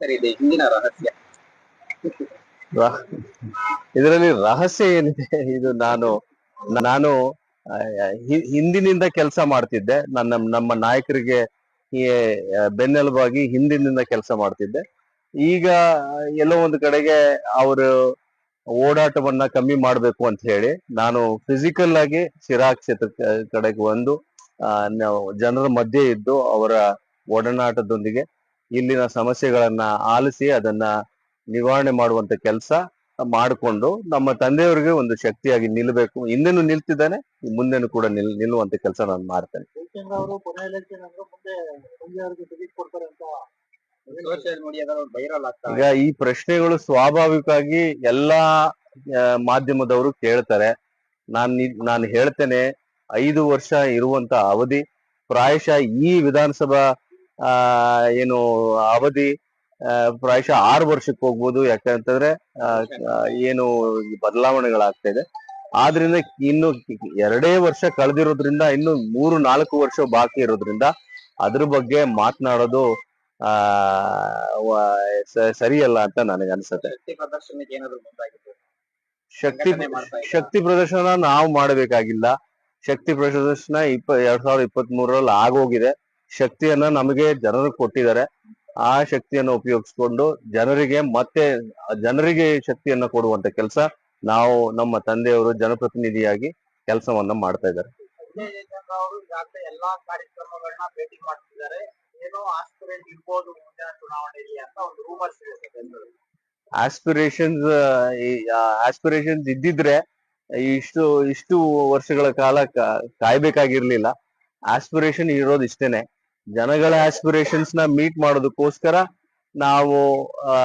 ಇದೆ ಹಿಂದಿನ ರಹಸ್ಯ. ಇದರಲ್ಲಿ ರಹಸ್ಯ ಏನಿದೆ? ಇದು ನಾನು ನಾನು ಹಿಂದಿನಿಂದ ಕೆಲಸ ಮಾಡ್ತಿದ್ದೆ. ನನ್ನ, ನಮ್ಮ ನಾಯಕರಿಗೆ ಬೆನ್ನೆಲುಬಾಗಿ ಹಿಂದಿನಿಂದ ಕೆಲಸ ಮಾಡ್ತಿದ್ದೆ. ಈಗ ಎಲ್ಲೋ ಒಂದು ಕಡೆಗೆ ಅವರು ಓಡಾಟವನ್ನ ಕಮ್ಮಿ ಮಾಡ್ಬೇಕು ಅಂತ ಹೇಳಿ, ನಾನು ಫಿಸಿಕಲ್ ಆಗಿ ಶಿರಾ ಕ್ಷೇತ್ರ ಕಡೆಗೆ ಒಂದು ಜನರ ಮಧ್ಯೆ ಇದ್ದು ಅವರ ಒಡನಾಟದೊಂದಿಗೆ ಇಲ್ಲಿನ ಸಮಸ್ಯೆಗಳನ್ನ ಆಲಿಸಿ ಅದನ್ನ ನಿವಾರಣೆ ಮಾಡುವಂತ ಕೆಲಸ ಮಾಡಿಕೊಂಡು ನಮ್ಮ ತಂದೆಯವರಿಗೆ ಒಂದು ಶಕ್ತಿಯಾಗಿ ನಿಲ್ಲಬೇಕು ಹಿಂದೆನೂ ನಿಲ್ತಿದ್ದಾನೆ ಮುಂದೆನೂ ಕೂಡ ನಿಲ್ ನಿಲ್ಲುವಂತ ಕೆಲಸ ನಾನು ಮಾಡ್ತೇನೆ. ಈಗ ಈ ಪ್ರಶ್ನೆಗಳು ಸ್ವಾಭಾವಿಕವಾಗಿ ಎಲ್ಲಾ ಮಾಧ್ಯಮದವರು ಕೇಳ್ತಾರೆ. ನಾನ್ ನಾನು ಹೇಳ್ತೇನೆ ಐದು ವರ್ಷ ಇರುವಂತ ಅವಧಿ ಪ್ರಾಯಶಃ ಈ ವಿಧಾನಸಭಾ ಏನು ಅವಧಿ ಆ, ಪ್ರಾಯಶಃ ಆರು ವರ್ಷಕ್ಕೆ ಹೋಗ್ಬೋದು. ಯಾಕಂತಂದ್ರೆ ಏನು ಬದಲಾವಣೆಗಳಾಗ್ತಾ ಇದೆ. ಆದ್ರಿಂದ ಇನ್ನು ಎರಡೇ ವರ್ಷ ಕಳೆದಿರೋದ್ರಿಂದ ಇನ್ನು ಮೂರು ನಾಲ್ಕು ವರ್ಷ ಬಾಕಿ ಇರೋದ್ರಿಂದ ಅದ್ರ ಬಗ್ಗೆ ಮಾತನಾಡೋದು ಆ ಸರಿಯಲ್ಲ ಅಂತ ನನಗೆ ಅನ್ಸುತ್ತೆ. ಶಕ್ತಿ ಶಕ್ತಿ ಪ್ರದರ್ಶನ ನಾವು ಮಾಡಬೇಕಾಗಿಲ್ಲ. ಶಕ್ತಿ ಪ್ರದರ್ಶನ ಇಪ್ಪ ಎರಡ್ ಸಾವಿರದ ಇಪ್ಪತ್ತ್ ಮೂರರಲ್ಲಿ ಆಗೋಗಿದೆ. ಶಕ್ತಿಯನ್ನ ನಮಗೆ ಜನರು ಕೊಟ್ಟಿದ್ದಾರೆ. ಆ ಶಕ್ತಿಯನ್ನು ಉಪಯೋಗಿಸ್ಕೊಂಡು ಜನರಿಗೆ ಮತ್ತೆ ಜನರಿಗೆ ಶಕ್ತಿಯನ್ನ ಕೊಡುವಂತ ಕೆಲಸ ನಾವು ನಮ್ಮ ತಂದೆಯವರು ಜನಪ್ರತಿನಿಧಿಯಾಗಿ ಕೆಲಸವನ್ನ ಮಾಡ್ತಾ ಇದ್ದಾರೆ. ಅವರು ಎಲ್ಲಾ ಕಾರ್ಯಕ್ರಮಗಳನ್ನ ಭೇಟಿ ಮಾಡ್ತಿದ್ದಾರೆ. ಏನೋ ಆಸ್ಪಿರೆಂಟ್ ಇರ್ಬೋದು ಮುಂದಿನ ಚುನಾವಣೆಯಲ್ಲಿ ಅಂತ ಒಂದು ರೂಮರ್ಸ್ ಇದೆ ಆಸ್ಪಿರೇಷನ್ಸ್ ಆಸ್ಪಿರೇಷನ್ಸ್ ಇದ್ದಿದ್ರೆ ಇಷ್ಟು ಇಷ್ಟು ವರ್ಷಗಳ ಕಾಲ ಕಾಯ್ಬೇಕಾಗಿರ್ಲಿಲ್ಲ. ಆಸ್ಪಿರೇಷನ್ ಇರೋದು ಇಷ್ಟೇನೆ. ಜನಗಳ ಆಸ್ಪಿರೇಷನ್ಸ್ನ ಮೀಟ್ ಮಾಡೋದಕ್ಕೋಸ್ಕರ ನಾವು ಆ,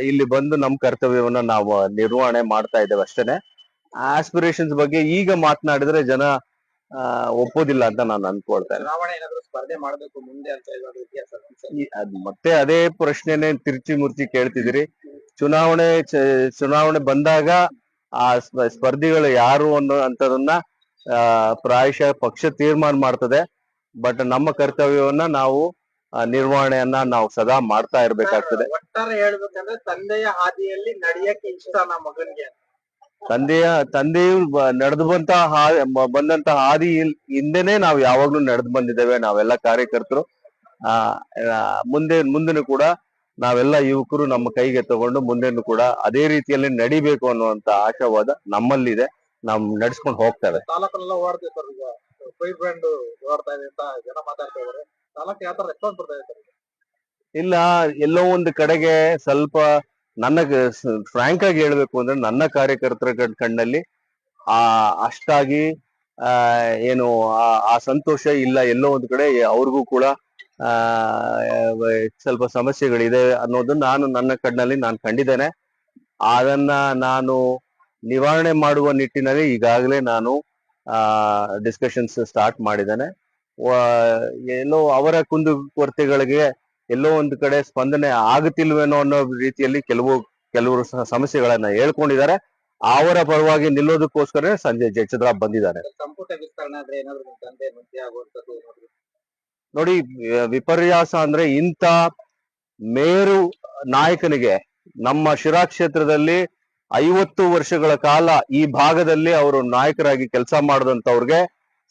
ಇಲ್ಲಿ ಬಂದು ನಮ್ಮ ಕರ್ತವ್ಯವನ್ನ ನಾವು ನಿರ್ವಹಣೆ ಮಾಡ್ತಾ ಇದ್ದೇವೆ ಅಷ್ಟೇನೆ. ಆಸ್ಪಿರೇಷನ್ಸ್ ಬಗ್ಗೆ ಈಗ ಮಾತನಾಡಿದ್ರೆ ಜನ ಒಪ್ಪೋದಿಲ್ಲ ಅಂತ ನಾನು ಅನ್ಕೊಳ್ತೇನೆ. ಸ್ಪರ್ಧೆ ಮಾಡಬೇಕು ಮುಂದೆ ಅಂತ ಅದ್ ಮತ್ತೆ ಅದೇ ಪ್ರಶ್ನೆನೆ ತಿರ್ಚಿ ಮುರ್ಚಿ ಕೇಳ್ತಿದಿರಿ ಚುನಾವಣೆ ಚುನಾವಣೆ ಬಂದಾಗ ಆ ಸ್ಪ- ಸ್ಪರ್ಧಿಗಳು ಯಾರು ಅನ್ನೋ ಅಂತದನ್ನ ಆ, ಪ್ರಾಯಶಃ ಪಕ್ಷ ತೀರ್ಮಾನ ಮಾಡ್ತದೆ. ಬಟ್ ನಮ್ಮ ಕರ್ತವ್ಯವನ್ನ ನಾವು ನಿರ್ವಹಣೆಯನ್ನ ನಾವು ಸದಾ ಮಾಡ್ತಾ ಇರ್ಬೇಕಾಗ್ತದೆ. ಒಟ್ಟಾರೆ ಹೇಳ್ಬೇಕಂದ್ರೆ ತಂದೆಯ ಹಾದಿಯಲ್ಲಿ ನಡೆಯಕ್ಕೆ ಇಷ್ಟ ನಮ್ಮ ಮಗನ್ಗೆ. ತಂದೆಯ ತಂದೆಯು ನಡೆದು ಬಂತ ಬಂದಂತ ಹಾದಿ ಹಿಂದೆನೆ ನಾವು ಯಾವಾಗ್ಲೂ ನಡೆದು ಬಂದಿದ್ದೇವೆ ನಾವೆಲ್ಲ ಕಾರ್ಯಕರ್ತರು. ಆ ಆ, ಮುಂದೆ ಮುಂದೆನೂ ಕೂಡ ನಾವೆಲ್ಲ ಯುವಕರು ನಮ್ಮ ಕೈಗೆ ತಗೊಂಡು ಮುಂದೆನೂ ಕೂಡ ಅದೇ ರೀತಿಯಲ್ಲಿ ನಡಿಬೇಕು ಅನ್ನುವಂತ ಆಶಾವಾದ ನಮ್ಮಲ್ಲಿದೆ. ನಾವು ನಡ್ಸ್ಕೊಂಡು ಹೋಗ್ತೇವೆ. ಬ್ರ್ಯಾಂಡ್ ಅಂತ ಜನ ಮಾತಾಡ್ತಾ ಇದಾರೆ ಯಾವ ತರ ಬರ್ತಾ ಇದೆ ಇಲ್ಲ, ಎಲ್ಲೋ ಒಂದು ಕಡೆಗೆ ಸ್ವಲ್ಪ ನನ್ನ ಫ್ರಾಂಕ್ ಆಗಿ ಹೇಳ್ಬೇಕು ಅಂದ್ರೆ ನನ್ನ ಕಾರ್ಯಕರ್ತರ ಕಣ್- ಕಣ್ಣಲ್ಲಿ ಆ, ಅಷ್ಟಾಗಿ, ಆ, ಏನು ಆ- ಸಂತೋಷ ಇಲ್ಲ, ಎಲ್ಲೋ ಒಂದು ಕಡೆ ಅವ್ರಿಗೂ ಕೂಡ, ಆ, ಸ್ವಲ್ಪ ಸಮಸ್ಯೆಗಳಿದೆ ಅನ್ನೋದು ನಾನು ನನ್ನ ಕಣ್ಣಲ್ಲಿ ನಾನು ಕಂಡಿದ್ದೇನೆ. ಅದನ್ನ ನಾನು ನಿವಾರಣೆ ಮಾಡುವ ನಿಟ್ಟಿನಲ್ಲಿ ಈಗಾಗಲೇ ನಾನು ಡಿಸ್ಕಷನ್ಸ್ ಸ್ಟಾರ್ಟ್ ಮಾಡಿದ್ದಾನೆ. ಎಲ್ಲೋ ಅವರ ಕುಂದು ಕೊರತೆಗಳಿಗೆ ಎಲ್ಲೋ ಒಂದು ಕಡೆ ಸ್ಪಂದನೆ ಆಗುತ್ತಿಲ್ವೇನೋ ಅನ್ನೋ ರೀತಿಯಲ್ಲಿ ಕೆಲವು ಕೆಲವರು ಸಹ ಸಮಸ್ಯೆಗಳನ್ನ ಹೇಳ್ಕೊಂಡಿದ್ದಾರೆ. ಅವರ ಪರವಾಗಿ ನಿಲ್ಲೋದಕ್ಕೋಸ್ಕರ ಸಂಜಯ್ ಜಯಚಂದ್ರ ಬಂದಿದ್ದಾರೆ ನೋಡಿ ವಿಪರ್ಯಾಸ ಅಂದ್ರೆ ಇಂಥ ಮೇರು ನಾಯಕನಿಗೆ ನಮ್ಮ ಶಿರಾ ಕ್ಷೇತ್ರದಲ್ಲಿ ಐವತ್ತು ವರ್ಷಗಳ ಕಾಲ ಈ ಭಾಗದಲ್ಲಿ ಅವರು ನಾಯಕರಾಗಿ ಕೆಲಸ ಮಾಡಿದಂತವ್ರಿಗೆ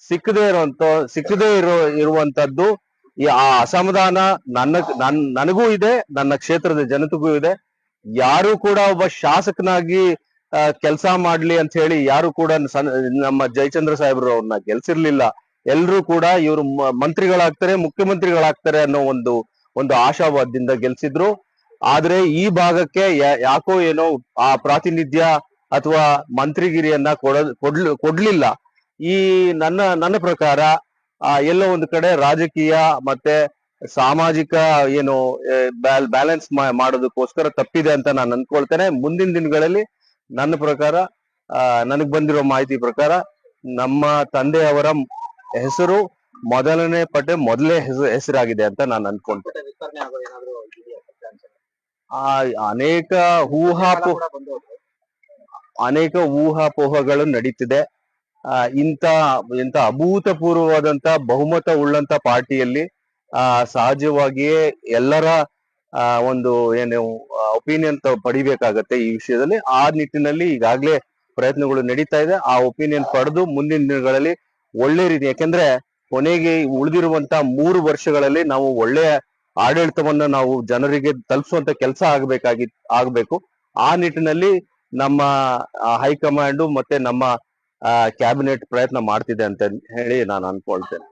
ಸಿಕ್ಕದೇ ಇರುವಂತ ಸಿಕ್ಕದೇ ಇರೋ ಇರುವಂತದ್ದು ಈ ಆ ಅಸಮಾಧಾನ ನನ್ನ, ನನ್, ನನಗೂ ಇದೆ, ನನ್ನ ಕ್ಷೇತ್ರದ ಜನತೆಗೂ ಇದೆ. ಯಾರು ಕೂಡ ಒಬ್ಬ ಶಾಸಕನಾಗಿ ಕೆಲಸ ಮಾಡ್ಲಿ ಅಂತ ಹೇಳಿ ಯಾರು ಕೂಡ ನಮ್ಮ ಜಯಚಂದ್ರ ಸಾಹೇಬ್ರು ಅವ್ರನ್ನ ಗೆಲ್ಸಿರ್ಲಿಲ್ಲ. ಎಲ್ರೂ ಕೂಡ ಇವರು ಮಂತ್ರಿಗಳಾಗ್ತಾರೆ, ಮುಖ್ಯಮಂತ್ರಿಗಳಾಗ್ತಾರೆ ಅನ್ನೋ ಒಂದು ಒಂದು ಆಶಾವಾದದಿಂದ ಗೆಲ್ಸಿದ್ರು. ಆದ್ರೆ ಈ ಭಾಗಕ್ಕೆ ಯಾಕೋ ಏನೋ ಆ ಪ್ರಾತಿನಿಧ್ಯ ಅಥವಾ ಮಂತ್ರಿಗಿರಿಯನ್ನ ಕೊಡ, ಕೊಡ್ಲಿ, ಕೊಡ್ಲಿಲ್ಲ. ಈ ನನ್ನ ನನ್ನ ಪ್ರಕಾರ, ಆ, ಎಲ್ಲೋ ಒಂದು ಕಡೆ ರಾಜಕೀಯ ಮತ್ತೆ ಸಾಮಾಜಿಕ ಏನು ಬ್ಯಾಲೆನ್ಸ್ ಮಾಡೋದಕ್ಕೋಸ್ಕರ ತಪ್ಪಿದೆ ಅಂತ ನಾನು ಅನ್ಕೊಳ್ತೇನೆ ಮುಂದಿನ ದಿನಗಳಲ್ಲಿ ನನ್ನ ಪ್ರಕಾರ ನನಗ್ ಬಂದಿರೋ ಮಾಹಿತಿ ಪ್ರಕಾರ ನಮ್ಮ ತಂದೆಯವರ ಹೆಸರು ಮೊದಲನೇ ಪಟ್ಟೆ ಮೊದಲೇ ಹೆಸರು, ಹೆಸರಾಗಿದೆ ಅಂತ ನಾನು ಅನ್ಕೊಂಡೆ ಆ ಅನೇಕ ಊಹಾಪೋ ಕೂಡ ಬಂದು ಹೋದ್ರು. ಅನೇಕ ಊಹಾಪೋಹಗಳು ನಡೀತಿದೆ ಆ ಇಂತ ಇಂತ ಅಭೂತಪೂರ್ವವಾದಂತ ಬಹುಮತ ಉಳ್ಳಂತ ಪಾರ್ಟಿಯಲ್ಲಿ, ಆ, ಸಹಜವಾಗಿಯೇ ಎಲ್ಲರ ಒಂದು ಏನು ಒಪಿನಿಯನ್ ಪಡಿಬೇಕಾಗತ್ತೆ ಈ ವಿಷಯದಲ್ಲಿ ಆ ನಿಟ್ಟಿನಲ್ಲಿ ಈಗಾಗಲೇ ಪ್ರಯತ್ನಗಳು ನಡೀತಾ ಇದೆ ಆ ಒಪಿನಿಯನ್ ಪಡೆದು ಮುಂದಿನ ದಿನಗಳಲ್ಲಿ ಒಳ್ಳೆ ರೀತಿ, ಯಾಕೆಂದ್ರೆ ಕೊನೆಗೆ ಉಳಿದಿರುವಂತ ಮೂರು ವರ್ಷಗಳಲ್ಲಿ ನಾವು ಒಳ್ಳೆಯ ಆಡಳಿತವನ್ನ ನಾವು ಜನರಿಗೆ ತಲುಪಿಸುವಂತ ಕೆಲಸ ಆಗಬೇಕಾಗಿ, ಆಗಬೇಕು. ಆ ನಿಟ್ಟಿನಲ್ಲಿ ನಮ್ಮ ಹೈಕಮಾಂಡ್ ಮತ್ತೆ ನಮ್ಮ ಕ್ಯಾಬಿನೆಟ್ ಪ್ರಯತ್ನ ಮಾಡ್ತಿದೆ ಅಂತ ಹೇಳಿ ನಾನು ಅನ್ಕೊಳ್ತೇನೆ.